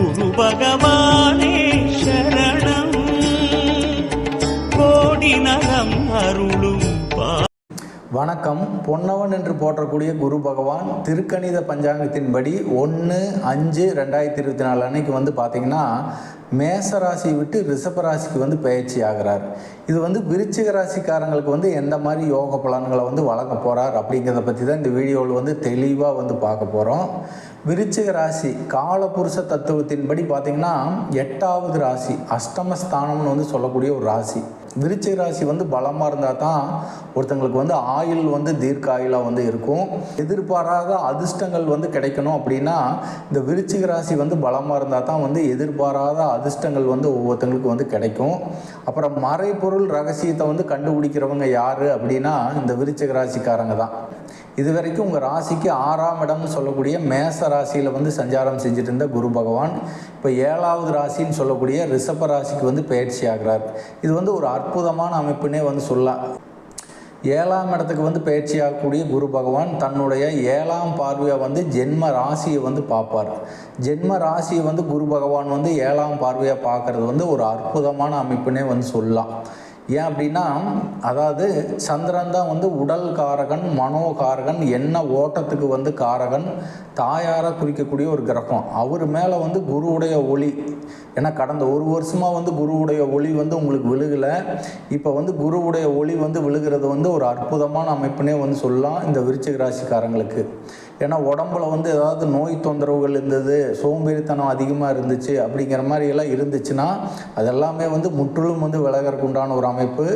குரு பகவானே சரணம். கோடி நலம் அருளும் வணக்கம். பொன்னவன் என்று போற்றக்கூடிய குரு பகவான் திருக்கணித பஞ்சாங்கத்தின்படி ஒன்று அஞ்சு ரெண்டாயிரத்தி இருபத்தி நாலு அன்னைக்கு வந்து பார்த்தீங்கன்னா மேச ராசியை விட்டு ரிஷப ராசிக்கு வந்து பயிற்சி ஆகிறார். இது வந்து விருச்சிக ராசிக்காரங்களுக்கு வந்து எந்த மாதிரி யோக பலன்களை வந்து வழங்க போகிறார் அப்படிங்கிறத பற்றி தான் இந்த வீடியோவில் வந்து தெளிவாக வந்து பார்க்க போகிறோம் விருச்சிக ராசி காலபுருஷ தத்துவத்தின்படி பார்த்திங்கன்னா எட்டாவது ராசி அஷ்டமஸ்தானம்னு வந்து சொல்லக்கூடிய ஒரு ராசி. விருச்சிக ராசி வந்து பலமாக இருந்தால் தான் ஒருத்தங்களுக்கு வந்து ஆயுள் வந்து தீர்க்காயுளாக வந்து இருக்கும். எதிர்பாராத அதிர்ஷ்டங்கள் வந்து கிடைக்கணும் அப்படின்னா இந்த விருச்சிக ராசி வந்து பலமாக இருந்தால் தான் வந்து எதிர்பாராத அதிர்ஷ்டங்கள் வந்து ஒவ்வொருத்தங்களுக்கு வந்து கிடைக்கும். அப்புறம் மறைபொருள் ரகசியத்தை வந்து கண்டுபிடிக்கிறவங்க யார் அப்படின்னா இந்த விருச்சக ராசிக்காரங்க தான். இது வரைக்கும் உங்கள் ராசிக்கு ஆறாம் இடம்னு சொல்லக்கூடிய மேச ராசியில் வந்து சஞ்சாரம் செஞ்சுட்டு இருந்த குரு பகவான் இப்போ ஏழாவது ராசின்னு சொல்லக்கூடிய ரிஷப ராசிக்கு வந்து பயிற்சி ஆகிறார். இது வந்து ஒரு அற்புதமான அமைப்புனே வந்து சொல்லலாம். ஏழாம் இடத்துக்கு வந்து பயிற்சியாகக்கூடிய குரு பகவான் தன்னுடைய ஏழாம் பார்வையாக வந்து ஜென்ம ராசியை வந்து பார்ப்பார். ஜென்ம ராசியை வந்து குரு பகவான் வந்து ஏழாம் பார்வையாக பார்க்கறது வந்து ஒரு அற்புதமான அமைப்புனே வந்து சொல்லலாம். ஏன் அப்படின்னா அதாவது சந்திரன் தான் வந்து உடல் காரகன் மனோகாரகன் என்ன ஓட்டத்துக்கு வந்து காரகன் தாயாராக குறிக்கக்கூடிய ஒரு கிரகம். அவர் மேலே வந்து குருவுடைய ஒளி ஏன்னா கடந்த ஒரு வருஷமாக வந்து குருவுடைய ஒளி வந்து உங்களுக்கு விழுகலை. இப்போ வந்து குருவுடைய ஒளி வந்து விழுகிறது வந்து ஒரு அற்புதமான அமைப்புனே வந்து சொல்லலாம் இந்த விருச்சிக ராசிக்காரங்களுக்கு. ஏன்னா உடம்புல வந்து ஏதாவது நோய் தொந்தரவுகள் இருந்தது சோம்பேறித்தனம் அதிகமாக இருந்துச்சு அப்படிங்கிற மாதிரி எல்லாம் இருந்துச்சுன்னா அதெல்லாமே வந்து முற்றிலும் வந்து விலகறக்கு உண்டான ஒரு அமைப்பு.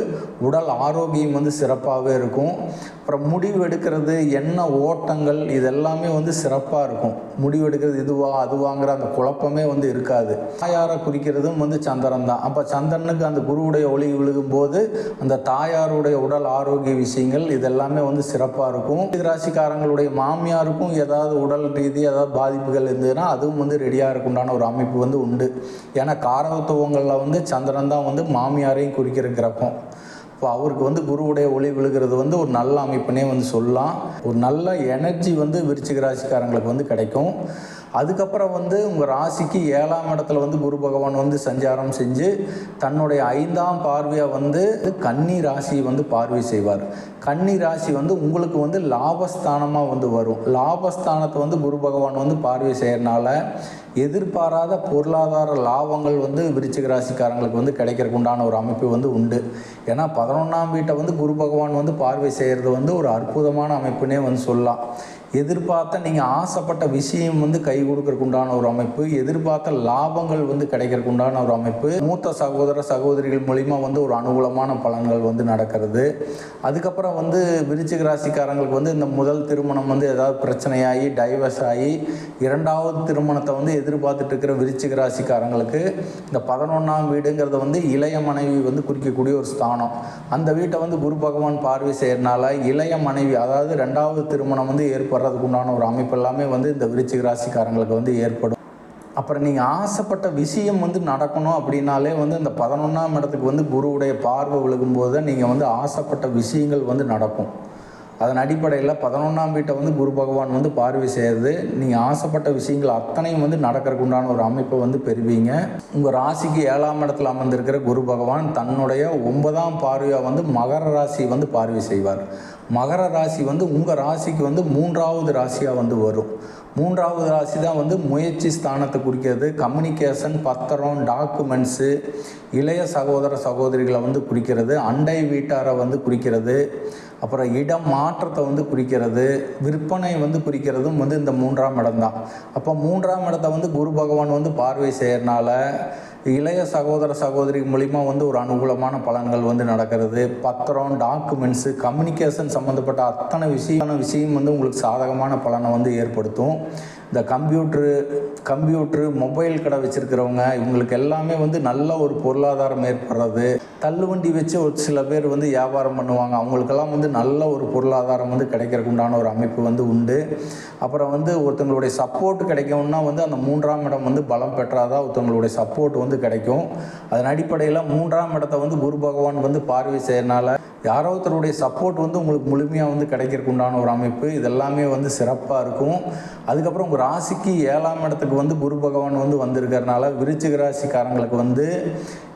உடல் ஆரோக்கியம் வந்து சிறப்பாகவே இருக்கும். அப்புறம் முடிவு எடுக்கிறது என்ன ஓட்டங்கள் இதெல்லாமே வந்து சிறப்பாக இருக்கும். முடிவு எடுக்கிறது இதுவா அதுவாங்கிற அந்த குழப்பமே வந்து இருக்காது. தாயாரை குறிக்கிறதும் வந்து சந்திரன் தான். அப்போ சந்திரனுக்கு அந்த குருவுடைய ஒளி விழுகும்போது அந்த தாயாருடைய உடல் ஆரோக்கிய விஷயங்கள் இதெல்லாமே வந்து சிறப்பாக இருக்கும். ராசிக்காரங்களுடைய ராசிக்காரங்களுடைய மாமியாருக்கும் ஏதாவது உடல் ரீதி ஏதாவது பாதிப்புகள் இருந்ததுன்னா அதுவும் வந்து ரெடியாக இருக்குண்டான ஒரு அமைப்பு வந்து உண்டு. ஏன்னா காரகத்துவங்களில் வந்து சந்திரன் தான் வந்து மாமியாரையும் குறிக்கிற கிரகம் இப்போ அவருக்கு வந்து குருவுடைய ஒளி விழுகிறது வந்து ஒரு நல்ல அமைப்புனே வந்து சொல்லலாம். ஒரு நல்ல எனர்ஜி வந்து விருச்சிக ராசிக்காரங்களுக்கு வந்து கிடைக்கும். அதுக்கப்புறம் வந்து உங்கள் ராசிக்கு ஏழாம் இடத்துல வந்து குரு பகவான் வந்து சஞ்சாரம் செஞ்சு தன்னுடைய ஐந்தாம் பார்வையை வந்து கன்னி ராசியை வந்து பார்வை செய்வார். கன்னி ராசி வந்து உங்களுக்கு வந்து லாபஸ்தானமாக வந்து வரும். லாபஸ்தானத்தை வந்து குரு பகவான் வந்து பார்வை செய்கிறனால எதிர்பாராத பொருளாதார லாபங்கள் வந்து விருச்சிக ராசிக்காரங்களுக்கு வந்து கிடைக்கிறதுக்கு உண்டான ஒரு அமைப்பு வந்து உண்டு. ஏன்னா பதினொன்றாம் வீட்டை வந்து குரு பகவான் வந்து பார்வை செய்கிறது வந்து ஒரு அற்புதமான அமைப்புனே வந்து சொல்லலாம். எதிர்பார்த்த நீங்கள் ஆசைப்பட்ட விஷயம் வந்து கை கொடுக்கறதுக்கு உண்டான ஒரு அமைப்பு எதிர்பார்த்த லாபங்கள் வந்து கிடைக்கிறதுக்கு உண்டான ஒரு அமைப்பு மூத்த சகோதர சகோதரிகள் மூலிமா வந்து ஒரு அனுகூலமான பலன்கள் வந்து நடக்கிறது. அதுக்கப்புறம் வந்து விருச்சிக ராசிக்காரங்களுக்கு வந்து இந்த முதல் திருமணம் வந்து ஏதாவது பிரச்சனையாகி டைவர்ஸ் ஆகி இரண்டாவது திருமணத்தை வந்து எதிர்பார்த்துட்டு இருக்கிற விருச்சிக ராசிக்காரங்களுக்கு இந்த பதினொன்றாம் வீடுங்கிறத வந்து இளைய மனைவி வந்து குறிக்கக்கூடிய ஒரு ஸ்தானம். அந்த வீட்டை வந்து குரு பகவான் பார்வை செய்கிறனால இளைய மனைவி அதாவது ரெண்டாவது திருமணம் வந்து ஏற்படுறதுக்கு உண்டான ஒரு அமைப்பு எல்லாமே வந்து இந்த விருச்சிக ராசிக்காரங்களுக்கு வந்து ஏற்படும். அப்புறம் நீங்கள் ஆசைப்பட்ட விஷயம் வந்து நடக்கணும் அப்படின்னாலே வந்து இந்த பதினொன்றாம் இடத்துக்கு வந்து குருவுடைய பார்வை விழுகும்போது தான் நீங்கள் வந்து ஆசைப்பட்ட விஷயங்கள் வந்து நடக்கும். அதன் அடிப்படையில் பதினொன்றாம் வீட்டை வந்து குரு பகவான் வந்து பார்வை செய்கிறது நீங்கள் ஆசைப்பட்ட விஷயங்கள் அத்தனையும் வந்து நடக்கிறதுக்கு உண்டான ஒரு அமைப்பை வந்து பெறுவீங்க. உங்கள் ராசிக்கு ஏழாம் இடத்துல அமர்ந்திருக்கிற குரு பகவான் தன்னுடைய ஒன்பதாம் பார்வையாக வந்து மகர ராசி வந்து பார்வை செய்வார். மகர ராசி வந்து உங்கள் ராசிக்கு வந்து மூன்றாவது ராசியாக வந்து வரும். மூன்றாவது ராசி தான் வந்து முயற்சி ஸ்தானத்தை குறிக்கிறது. கம்யூனிகேஷன் பத்திரம் டாக்குமெண்ட்ஸு இளைய சகோதர சகோதரிகளை வந்து குறிக்கிறது. அண்டை வீட்டாரை வந்து குறிக்கிறது. அப்புறம் இடம் மாற்றத்தை வந்து குறிக்கிறது. விற்பனை வந்து குறிக்கிறதும் வந்து இந்த மூன்றாம் இடம் தான். அப்போ மூன்றாம் இடத்தை வந்து குரு பகவான் வந்து பார்வை செய்யறனால இளைய சகோதர சகோதரி மூலிமா வந்து ஒரு அனுகூலமான பலன்கள் வந்து நடக்கிறது. பத்திரம் டாக்குமெண்ட்ஸு கம்யூனிகேஷன் சம்மந்தப்பட்ட அத்தனை விஷயமான விஷயம் வந்து உங்களுக்கு சாதகமான பலனை வந்து ஏற்படுத்தும். இந்த கம்ப்யூட்ரு கம்ப்யூட்ரு மொபைல் கடை வச்சுருக்கிறவங்க இவங்களுக்கு எல்லாமே வந்து நல்ல ஒரு பொருளாதாரம் ஏற்படுறது. தள்ளுவண்டி வச்சு ஒரு சில பேர் வந்து வியாபாரம் பண்ணுவாங்க. அவங்களுக்கெல்லாம் வந்து நல்ல ஒரு பொருளாதாரம் வந்து கிடைக்கிறதுக்கு உண்டான ஒரு அமைப்பு வந்து உண்டு. அப்புறம் வந்து ஒருத்தங்களுடைய சப்போர்ட் கிடைக்கும்னா வந்து அந்த மூன்றாம் இடம் வந்து பலம் பெற்றாதான் ஒருத்தங்களுடைய சப்போர்ட் வந்து கிடைக்கும். அதன் அடிப்படையில் மூன்றாம் இடத்தை வந்து குரு பகவான் வந்து பார்வை செய்யறனால யாரோ ஒருத்தருடைய சப்போர்ட் வந்து உங்களுக்கு முழுமையாக வந்து கிடைக்கிறதுக்கு உண்டான ஒரு அமைப்பு. இதெல்லாமே வந்து சிறப்பாக இருக்கும். அதுக்கப்புறம் உங்கள் ராசிக்கு ஏழாம் இடத்துக்கு வந்து குரு பகவான் வந்து வந்திருக்கிறனால விருச்சிக ராசிக்காரங்களுக்கு வந்து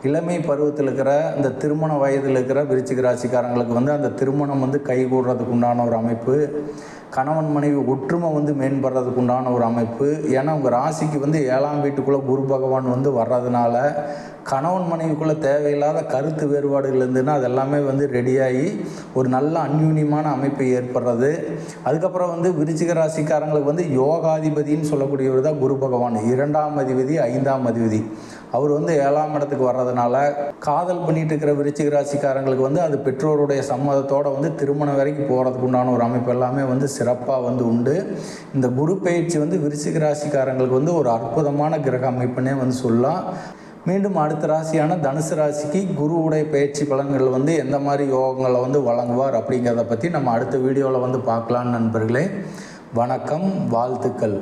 இளமை பருவத்தில் இருக்கிற இந்த திருமண வயதில் இருக்கிற விருச்சிக ராசிக்காரங்களுக்கு வந்து அந்த திருமணம் வந்து கைகூடுறதுக்கு உண்டான ஒரு அமைப்பு. கணவன் மனைவி ஒற்றுமை வந்து மேம்படுறதுக்கு உண்டான ஒரு அமைப்பு. ஏன்னா உங்கள் ராசிக்கு வந்து ஏழாம் வீட்டுக்குள்ளே குரு பகவான் வந்து வர்றதுனால கணவன் மனைவிக்குள்ளே தேவையில்லாத கருத்து வேறுபாடுகள் இருந்துன்னா அது எல்லாமே வந்து ரெடியாகி ஒரு நல்ல அந்யூன்யமான அமைப்பு ஏற்படுறது. அதுக்கப்புறம் வந்து விருச்சிக ராசிக்காரங்களுக்கு வந்து யோகாதிபதின்னு சொல்லக்கூடியவர் தான் குரு பகவான். இரண்டாம் அதிபதி ஐந்தாம் அதிபதி. அவர் வந்து ஏழாம் இடத்துக்கு வர்றதுனால காதல் பண்ணிட்டு இருக்கிற விருச்சிக ராசிக்காரங்களுக்கு வந்து அது பெற்றோருடைய சம்மதத்தோடு வந்து திருமணம் வரைக்கும் போகிறதுக்கு உண்டான ஒரு அமைப்பு எல்லாமே வந்து சிறப்பாக வந்து உண்டு. இந்த குரு பயிற்சி வந்து விருச்சிக ராசிக்காரங்களுக்கு வந்து ஒரு அற்புதமான கிரக அமைப்புன்னே வந்து சொல்லலாம். மீண்டும் அடுத்த ராசியான தனுசு ராசிக்கு குருவுடைய பயிற்சி பலன்கள் வந்து எந்த மாதிரி யோகங்களை வந்து வழங்குவார் அப்படிங்கிறத பற்றி நம்ம அடுத்த வீடியோவில் வந்து பார்க்கலாம் நண்பர்களே. வணக்கம் வாழ்த்துக்கள்.